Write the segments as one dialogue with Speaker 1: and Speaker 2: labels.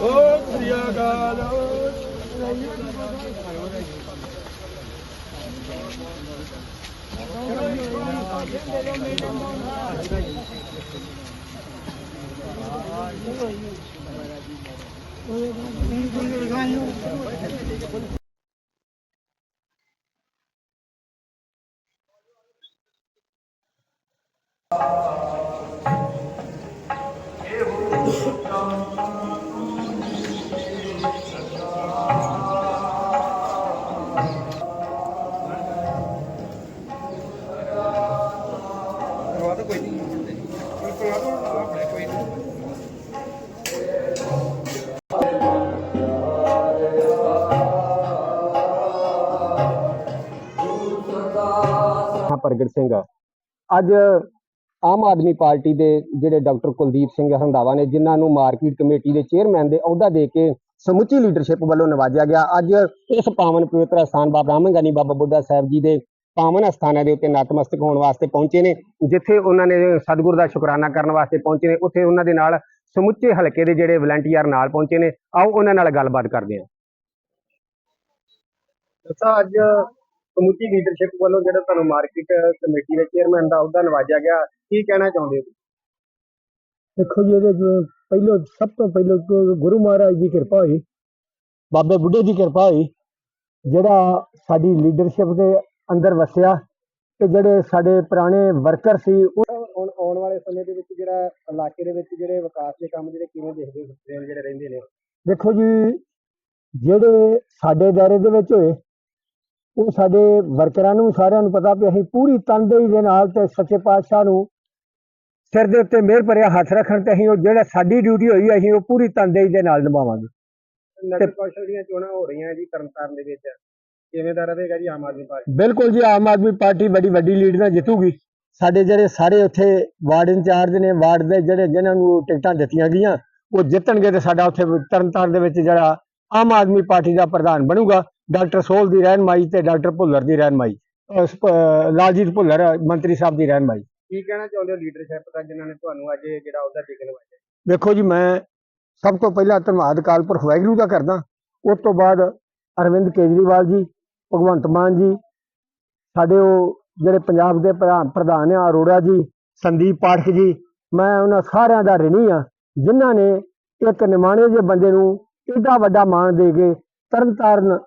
Speaker 1: ਓ ਸ੍ਰੀਆ ਗਾਲ ਕਰਵਾ ਤਾਂ
Speaker 2: ਪ੍ਰਗਟ ਸਿੰਘ ਅੱਜ ਆਮ ਆਦਮੀ ਪਾਰਟੀ ਦੇ ਜਿਹੜੇ ਡਾਕਟਰ ਕੁਲਦੀਪ ਸਿੰਘ ਰੰਧਾਵਾ ਨੇ, ਜਿਨ੍ਹਾਂ ਨੂੰ ਮਾਰਕੀਟ ਕਮੇਟੀ ਦੇ ਚੇਅਰਮੈਨ ਦੇ ਅਹੁਦਾ ਦੇ ਕੇ ਸਮੁੱਚੀ ਲੀਡਰਸ਼ਿਪ ਵੱਲੋਂ ਨਵਾਜਿਆ ਗਿਆ, ਅੱਜ ਇਸ ਪਾਵਨ ਪਵਿੱਤਰ ਸਥਾਨ ਬਾਬਾ ਰਾਮਨ ਬਾਬਾ ਬੁੱਢਾ ਸਾਹਿਬ ਜੀ ਦੇ ਪਾਵਨ ਅਸਥਾਨਾਂ ਦੇ ਉੱਤੇ ਨਤਮਸਤਕ ਹੋਣ ਵਾਸਤੇ ਪਹੁੰਚੇ ਨੇ, ਜਿੱਥੇ ਉਹਨਾਂ ਨੇ ਸਤਿਗੁਰ ਦਾ ਸ਼ੁਕਰਾਨਾ ਕਰਨ ਵਾਸਤੇ ਪਹੁੰਚੇ ਨੇ, ਉੱਥੇ ਉਹਨਾਂ ਦੇ ਨਾਲ ਸਮੁੱਚੇ ਹਲਕੇ ਦੇ ਜਿਹੜੇ ਵਲੰਟੀਅਰ ਨਾਲ ਪਹੁੰਚੇ ਨੇ। ਆਓ ਉਹਨਾਂ ਨਾਲ ਗੱਲਬਾਤ ਕਰਦੇ ਹਾਂ। ਦੱਸਾਂ, ਅੱਜ ਸਮੁੱਚੀ ਲੀਡਰਸ਼ਿਪ ਵੱਲੋਂ ਜਿਹੜਾ ਤੁਹਾਨੂੰ ਮਾਰਕੀਟ ਕਮੇਟੀ ਦੇ ਚੇਅਰਮੈਨ ਦਾ ਅਹੁਦਾ ਨਵਾਜਿਆ ਗਿਆ ਕੀ ਕਹਿਣਾ ਚਾਹੁੰਦੇ ਹੋ?
Speaker 3: ਦੇਖੋ ਜੀ ਇਹਦੇ ਪਹਿਲੋਂ ਸਭ ਤੋਂ ਪਹਿਲੋਂ ਗੁਰੂ ਮਹਾਰਾਜ ਦੀ ਕਿਰਪਾ ਹੋਈ ਬਾਬੇ ਬੁੱਢੇ ਦੀ ਕਿਰਪਾ ਹੋਈ ਜਿਹੜਾ ਸਾਡੀ ਲੀਡਰਸ਼ਿਪ ਦੇ ਅੰਦਰ ਵਸਿਆ ਤੇ ਜਿਹੜੇ ਸਾਡੇ ਪੁਰਾਣੇ ਵਰਕਰ ਸੀ ਉਹ
Speaker 2: ਹੁਣ ਆਉਣ ਵਾਲੇ ਸਮੇਂ ਦੇ ਵਿੱਚ ਜਿਹੜਾ ਇਲਾਕੇ ਦੇ ਵਿੱਚ ਜਿਹੜੇ ਵਿਕਾਸ ਦੇ ਕੰਮ ਜਿਹੜੇ ਕਿਵੇਂ ਦੇਖਦੇ ਹੋ ਜਿਹੜੇ ਰਹਿੰਦੇ ਨੇ?
Speaker 3: ਦੇਖੋ ਜੀ ਜਿਹੜੇ ਸਾਡੇ ਦਾਇਰੇ ਦੇ ਵਿੱਚ ਹੋਏ ਉਹ ਸਾਡੇ ਵਰਕਰਾਂ ਨੂੰ ਸਾਰਿਆਂ ਨੂੰ ਪਤਾ ਵੀ ਅਸੀਂ ਪੂਰੀ ਤਨਦੇਹੀ ਦੇ ਨਾਲ ਤੇ ਸੱਚੇ ਪਾਤਸ਼ਾਹ ਨੂੰ ਸਿਰ ਦੇ ਉੱਤੇ ਮਿਹਰ ਭਰਿਆ ਹੱਥ ਰੱਖਣ ਤੇ ਅਸੀਂ ਉਹ ਜਿਹੜਾ ਸਾਡੀ ਡਿਊਟੀ ਹੋਈ ਅਸੀਂ ਉਹ ਪੂਰੀ ਤਨਦੇਹੀ ਦੇ ਨਾਲ ਨਿਭਾਵਾਂਗੇ।
Speaker 2: ਨਗਰ ਕੌਂਸਲ ਦੀਆਂ ਚੋਣਾਂ ਹੋ ਰਹੀਆਂ ਜੀ ਤਰਨਤਾਰਨ ਦੇ ਵਿੱਚ। ਕਿਵੇਂ ਦਾ ਰਹੇਗਾ ਜੀ ਆਮ ਆਦਮੀ ਪਾਰਟੀ?
Speaker 3: ਬਿਲਕੁਲ ਜੀ ਆਮ ਆਦਮੀ ਪਾਰਟੀ ਬੜੀ ਵੱਡੀ ਲੀਡ ਨਾਲ ਜਿੱਤੂਗੀ। ਸਾਡੇ ਜਿਹੜੇ ਸਾਰੇ ਉੱਥੇ ਵਾਰਡ ਇੰਚਾਰਜ ਨੇ ਵਾਰਡ ਦੇ ਜਿਹੜੇ ਜਿਨ੍ਹਾਂ ਨੂੰ ਟਿਕਟਾਂ ਦਿੱਤੀਆਂ ਗਈਆਂ ਉਹ ਜਿੱਤਣਗੇ ਤੇ ਸਾਡਾ ਉੱਥੇ ਤਰਨਤਾਰਨ ਦੇ ਵਿੱਚ ਜਿਹੜਾ ਆਮ ਆਦਮੀ ਪਾਰਟੀ ਦਾ ਪ੍ਰਧਾਨ ਬਣੂਗਾ। ਡਾਕਟਰ ਸੋਹਲ ਦੀ ਰਹਿਨਮਾਈ ਤੇ ਡਾਕਟਰ ਭੁੱਲਰ ਦੀ ਰਹਿਨਮਾਈ ਅਹ ਸ- ਅਹ ਲਾਲਜੀਤ ਭੁੱਲਰ ਮੰਤਰੀ ਸਾਹਿਬ ਦੀ ਰਹਿਨਮਾਈ।
Speaker 2: ਕੀ ਕਹਿਣਾ ਚਾਹੁੰਦੇ ਹੋ ਲੀਡਰਸ਼ਿਪ ਦਾ ਜਿਨ੍ਹਾਂ ਨੇ ਤੁਹਾਨੂੰ ਅੱਜ ਇਹ ਜਿਹੜਾ ਅਹੁਦਾ ਦੇ ਕੇ ਨਵਾਜਿਆ
Speaker 3: ਦੇਖੋ ਜੀ ਮੈਂ ਸਭ ਤੋਂ ਪਹਿਲਾਂ ਧੰਨਵਾਦ ਅਕਾਲ ਪੁਰਖ ਵਾਹਿਗੁਰੂ ਦਾ ਕਰਦਾ। ਉਸ ਤੋਂ ਬਾਅਦ ਅਰਵਿੰਦ ਕੇਜਰੀਵਾਲ ਜੀ ਭਗਵੰਤ ਮਾਨ ਜੀ ਸਾਡੇ ਉਹ ਜਿਹੜੇ ਪੰਜਾਬ ਦੇ ਪ੍ਰਧਾਨ ਪ੍ਰਧਾਨ ਆ ਅਰੋੜਾ ਜੀ ਸੰਦੀਪ ਪਾਠਕ ਜੀ ਮੈਂ ਉਹਨਾਂ ਸਾਰਿਆਂ ਦਾ ਰਿਣੀ ਆ ਜਿਨ੍ਹਾਂ ਨੇ ਇੱਕ ਨਿਮਾਣੇ ਜਿਹੇ ਬੰਦੇ ਨੂੰ ਏਡਾ ਵੱਡਾ ਮਾਣ ਦੇ ਕੇ ਤਰਨਤਾਰਨ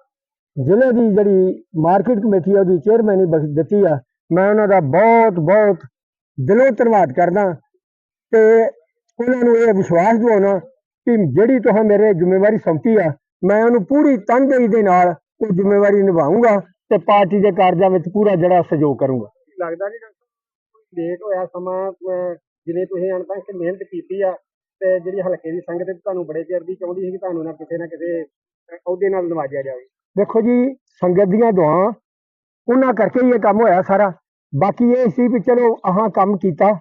Speaker 3: ਜ਼ਿਲ੍ਹੇ ਦੀ ਜਿਹੜੀ ਮਾਰਕੀਟ ਕਮੇਟੀ ਆ, ਉਹਦੀ ਚੇਅਰਮੈਨੀ ਬਖਸ਼ ਦਿੱਤੀ ਆ। ਮੈਂ ਉਹਨਾਂ ਦਾ ਬਹੁਤ ਬਹੁਤ ਦਿਲੋਂ ਧੰਨਵਾਦ ਕਰਦਾ ਤੇ ਉਹਨਾਂ ਨੂੰ ਇਹ ਵਿਸ਼ਵਾਸ ਦਿਵਾਉਣਾ ਕਿ ਜਿਹੜੀ ਤੁਸੀਂ ਮੇਰੇ ਜ਼ਿੰਮੇਵਾਰੀ ਸੌਂਪੀ ਆ, ਮੈਂ ਉਹਨੂੰ ਪੂਰੀ ਤਨਦੇਹੀ ਦੇ ਨਾਲ ਉਹ ਜ਼ਿੰਮੇਵਾਰੀ ਨਿਭਾਉਂਗਾ ਤੇ ਪਾਰਟੀ ਦੇ ਕਾਰਜਾਂ ਵਿੱਚ ਪੂਰਾ ਜਿਹੜਾ ਸਹਿਯੋਗ ਕਰੂੰਗਾ।
Speaker 2: ਲੱਗਦਾ ਨਹੀਂ ਡਾਕਟਰ ਲੇਟ ਹੋਇਆ ਸਮਾਂ ਜਿਵੇਂ ਤੁਸੀਂ ਹੁਣ ਤੱਕ ਮਿਹਨਤ ਕੀਤੀ ਆ ਤੇ ਜਿਹੜੀ ਹਲਕੇ ਦੀ ਸੰਗਤ ਤੁਹਾਨੂੰ ਬੜੇ ਚਿਰ ਦੀ ਚਾਹੁੰਦੀ ਸੀ ਕਿ ਤੁਹਾਨੂੰ ਨਾ ਕਿਸੇ ਨਾ ਕਿਸੇ ਅਹੁਦੇ ਨਾਲ ਨਵਾਜਿਆ ਜਾਵੇ।
Speaker 3: ਦੇਖੋ ਜੀ, ਸੰਗਤ ਦੀਆਂ ਦੁਆਵਾਂ, ਉਹਨਾਂ ਕਰਕੇ ਹੀ ਇਹ ਕੰਮ ਹੋਇਆ ਸਾਰਾ। ਬਾਕੀ ਇਹ ਸੀ ਵੀ ਚਲੋ ਆਹਾਂ ਕੰਮ ਕੀਤਾ,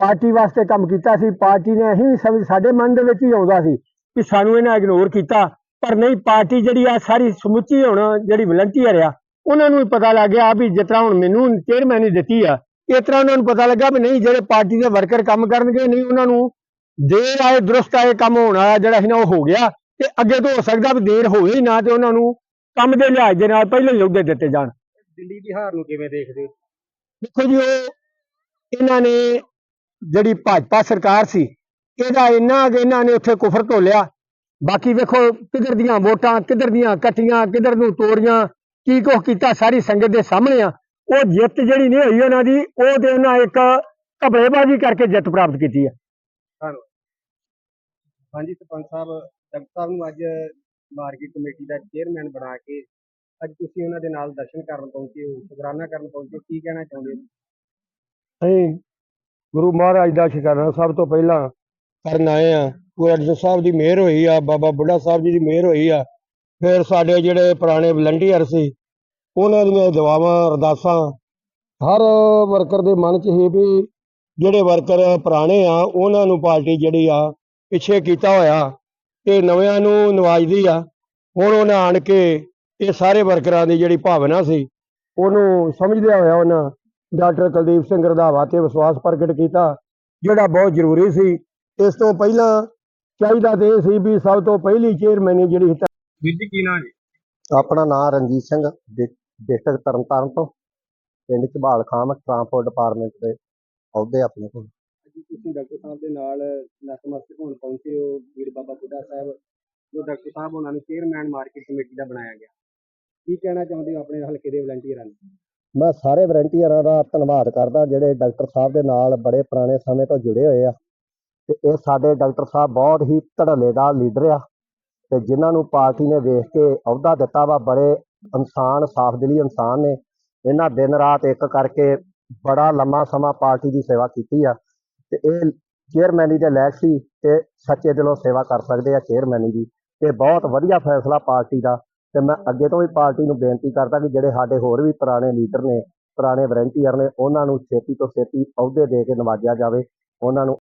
Speaker 3: ਪਾਰਟੀ ਵਾਸਤੇ ਕੰਮ ਕੀਤਾ ਸੀ, ਪਾਰਟੀ ਨੇ ਅਸੀਂ ਸਭ ਸਾਡੇ ਮਨ ਦੇ ਵਿੱਚ ਹੀ ਆਉਂਦਾ ਸੀ ਕਿ ਸਾਨੂੰ ਇਹਨਾਂ ਇਗਨੋਰ ਕੀਤਾ, ਪਰ ਨਹੀਂ, ਪਾਰਟੀ ਜਿਹੜੀ ਆ ਸਾਰੀ ਸਮੁੱਚੀ ਹੁਣ ਜਿਹੜੀ ਵਲੰਟੀਅਰ ਆ, ਉਹਨਾਂ ਨੂੰ ਵੀ ਪਤਾ ਲੱਗ ਗਿਆ ਵੀ ਜਿਸ ਤਰ੍ਹਾਂ ਹੁਣ ਮੈਨੂੰ ਚੇਅਰਮੈਨ ਹੀ ਦਿੱਤੀ ਆ, ਇਸ ਤਰ੍ਹਾਂ ਉਹਨਾਂ ਨੂੰ ਪਤਾ ਲੱਗਾ ਵੀ ਨਹੀਂ, ਜਿਹੜੇ ਪਾਰਟੀ ਦੇ ਵਰਕਰ ਕੰਮ ਕਰਨਗੇ, ਨਹੀਂ ਉਹਨਾਂ ਨੂੰ ਦੇਰ ਆਏ, ਦਰੁਸਤ ਆਏ ਕੰਮ ਹੋਣਾ ਜਿਹੜਾ ਸੀ ਨਾ, ਉਹ ਹੋ ਗਿਆ ਤੇ ਅੱਗੇ ਤੋਂ ਹੋ ਸਕਦਾ ਵੀ ਦੇਰ ਹੋਵੇ ਨਾ ਤੇ ਉਹਨਾਂ ਨੂੰ ਕੰਮ ਦੇ ਲਿਹਾਜ਼ ਦੇ ਨਾਲ ਪਹਿਲਾਂ ਹੀ ਅਹੁਦੇ ਦਿੱਤੇ ਜਾਣ।
Speaker 2: ਦਿੱਲੀ ਦੀ ਹਾਰ ਨੂੰ ਕਿਵੇਂ ਦੇਖਦੇ ਹੋ?
Speaker 3: ਦੇਖੋ ਜੀ ਉਹ ਇਹਨਾਂ ਨੇ ਜਿਹੜੀ ਭਾਜਪਾ ਸਰਕਾਰ ਸੀ ਇਹਦਾ ਇੰਨਾ ਕਿ ਇਹਨਾਂ ਨੇ ਉੱਥੇ ਕੁਫਰ ਧੋਲਿਆ ਬਾਕੀ ਵੇਖੋ ਕਿੱਧਰ ਦੀਆਂ ਵੋਟਾਂ ਕਿੱਧਰ ਦੀਆਂ ਕੱਟੀਆਂ ਕਿੱਧਰ ਨੂੰ ਤੋੜੀਆਂ ਕੀ ਕੁਛ ਕੀਤਾ ਸਾਰੀ ਸੰਗਤ ਦੇ ਸਾਹਮਣੇ ਆ। ਉਹ ਜਿੱਤ ਜਿਹੜੀ ਨਹੀਂ ਹੋਈ ਉਹਨਾਂ ਦੀ ਉਹ ਤੇ ਉਹਨਾਂ ਇੱਕ ਘਬਲੇਬਾਜ਼ੀ ਕਰਕੇ ਜਿੱਤ ਪ੍ਰਾਪਤ ਕੀਤੀ ਹੈ
Speaker 2: ਹਾਂਜੀ ਸਰਪੰਚ ਸਾਹਿਬ ਡਾਕਟਰ ਸਾਹਿਬ ਨੂੰ ਅੱਜ ਮਾਰਕੀਟ ਕਮੇਟੀ ਦਾ ਚੇਅਰਮੈਨ ਬਣਾ ਕੇ ਅੱਜ ਤੁਸੀਂ ਉਹਨਾਂ ਦੇ ਨਾਲ ਦਰਸ਼ਨ ਕਰਨ ਪਹੁੰਚੇ ਹੋ, ਸ਼ੁਕਰਾਨਾ ਕਰਨ ਪਹੁੰਚੇ ਹੋ, ਕੀ ਕਹਿਣਾ ਚਾਹੁੰਦੇ ਹੋ?
Speaker 3: ਅਸੀਂ ਗੁਰੂ ਮਹਾਰਾਜ ਦਾ ਸ਼ੁਕਰਾਨਾ, ਸਭ ਤੋਂ ਪਹਿਲਾਂ ਕਰਨ ਆਏ ਆ ਗੁਰੂ ਅਰਜਨ ਸਾਹਿਬ ਦੀ ਮਿਹਰ ਹੋਈ ਆ, ਬਾਬਾ ਬੁੱਢਾ ਸਾਹਿਬ ਜੀ ਦੀ ਮਿਹਰ ਹੋਈ ਆ। ਫਿਰ ਸਾਡੇ ਜਿਹੜੇ ਪੁਰਾਣੇ ਵਲੰਟੀਅਰ ਸੀ, ਉਹਨਾਂ ਦੀਆਂ ਦੁਆਵਾਂ, ਅਰਦਾਸਾਂ, ਹਰ ਵਰਕਰ ਦੇ ਮਨ 'ਚ ਸੀ ਵੀ ਜਿਹੜੇ ਵਰਕਰ ਪੁਰਾਣੇ ਆ, ਉਹਨਾਂ ਨੂੰ ਪਾਰਟੀ ਜਿਹੜੀ ਆ, ਪਿੱਛੇ ਕੀਤਾ ਹੋਇਆ। ਤੇ ਨਵਿਆਂ ਨੂੰ ਨਵਾਜਦੀ ਆ। ਹੁਣ ਉਹਨਾਂ ਆਣ ਕੇ ਇਹ ਸਾਰੇ ਵਰਕਰਾਂ ਦੀ ਜਿਹੜੀ ਭਾਵਨਾ ਸੀ ਉਹਨੂੰ ਸਮਝਦਿਆਂ ਹੋਇਆ ਉਹਨਾਂ ਡਾਕਟਰ ਕੁਲਦੀਪ ਸਿੰਘ ਰੰਧਾਵਾ ਤੇ ਵਿਸ਼ਵਾਸ ਪ੍ਰਗਟ ਕੀਤਾ ਜਿਹੜਾ ਬਹੁਤ ਜ਼ਰੂਰੀ ਸੀ। ਇਸ ਤੋਂ ਪਹਿਲਾਂ ਚਾਹੀਦਾ ਤੇ ਇਹ ਸੀ ਵੀ ਸਭ ਤੋਂ ਪਹਿਲੀ ਚੇਅਰਮੈਨੀ ਜਿਹੜੀ
Speaker 2: ਵੀਰ ਜੀ ਕੀ ਨਾਂ ਜੀ?
Speaker 1: ਆਪਣਾ ਨਾਮ ਰਣਜੀਤ ਸਿੰਘ ਡਿਸਟ੍ਰਿਕਟ ਤਰਨਤਾਰਨ ਤੋਂ ਪਿੰਡ ਝਬਾਲ ਖਾਮ ਟਰਾਂਸਪੋਰਟ ਡਿਪਾਰਟਮੈਂਟ ਦੇ ਅਹੁਦੇ ਆਪਣੇ ਕੋਲ। ਅੱਜ ਤੁਸੀਂ ਡਾਕਟਰ ਸਾਹਿਬ ਦੇ ਨਾਲ ਨਤਮਸਤਕ ਹੋਣ ਪਹੁੰਚੇ ਹੋ, ਵੀਰ ਬਾਬਾ ਬੁੱਢਾ ਸਾਹਿਬ, ਜੋ ਡਾਕਟਰ ਸਾਹਿਬ ਉਹਨਾਂ ਨੂੰ ਚੇਅਰਮੈਨ ਮਾਰਕੀਟ ਕਮੇਟੀ ਦਾ ਬਣਾਇਆ ਗਿਆ। ਕੀ ਕਹਿਣਾ ਚਾਹੁੰਦੇ ਹੋ ਆਪਣੇ ਹਲਕੇ ਦੇ ਵਲੰਟੀਅਰਾਂ ਨੂੰ? ਮੈਂ ਸਾਰੇ ਵਲੰਟੀਅਰਾਂ ਦਾ ਧੰਨਵਾਦ ਕਰਦਾ, ਜਿਹੜੇ ਡਾਕਟਰ ਸਾਹਿਬ ਦੇ ਨਾਲ ਬੜੇ ਪੁਰਾਣੇ ਸਮੇਂ ਤੋਂ ਜੁੜੇ ਹੋਏ ਆ। ਤੇ ਇਹ ਸਾਡੇ ਡਾਕਟਰ ਸਾਹਿਬ ਬਹੁਤ ਹੀ ਧੜਲੇਦਾਰ ਲੀਡਰ ਆ। ਤੇ ਜਿਨ੍ਹਾਂ ਨੂੰ ਪਾਰਟੀ ਨੇ ਵੇਖ ਕੇ ਅਹੁਦਾ ਦਿੱਤਾ ਵਾ, ਬੜੇ ਇਨਸਾਨ ਸਾਫ਼ ਦਿਲੀ ਇਨਸਾਨ ਨੇ। ਇਹਨਾਂ ਦਿਨ ਰਾਤ ਇੱਕ ਕਰਕੇ ਬੜਾ ਲੰਮਾ ਸਮਾਂ ਪਾਰਟੀ ਦੀ ਸੇਵਾ ਕੀਤੀ ਆ। ਤੇ ਇਹ ਚੇਅਰਮੈਨੀ ਦੇ ਲੈਕ ਸੀ ਤੇ ਸੱਚੇ ਦਿਲੋਂ ਸੇਵਾ ਕਰ ਸਕਦੇ ਆ ਚੇਅਰਮੈਨੀ ਦੀ ਤੇ ਬਹੁਤ ਵਧੀਆ ਫੈਸਲਾ ਪਾਰਟੀ ਦਾ ਤੇ ਮੈਂ ਅੱਗੇ ਤੋਂ ਵੀ ਪਾਰਟੀ ਨੂੰ ਬੇਨਤੀ ਕਰਦਾ ਕਿ ਜਿਹੜੇ ਸਾਡੇ ਹੋਰ ਵੀ ਪੁਰਾਣੇ ਲੀਡਰ ਨੇ, ਪੁਰਾਣੇ ਵਲੰਟੀਅਰ ਨੇ, ਉਹਨਾਂ ਨੂੰ ਛੇਤੀ ਤੋਂ ਛੇਤੀ ਅਹੁਦੇ ਦੇ ਕੇ ਨਵਾਜਿਆ ਜਾਵੇ, ਉਹਨਾਂ ਨੂੰ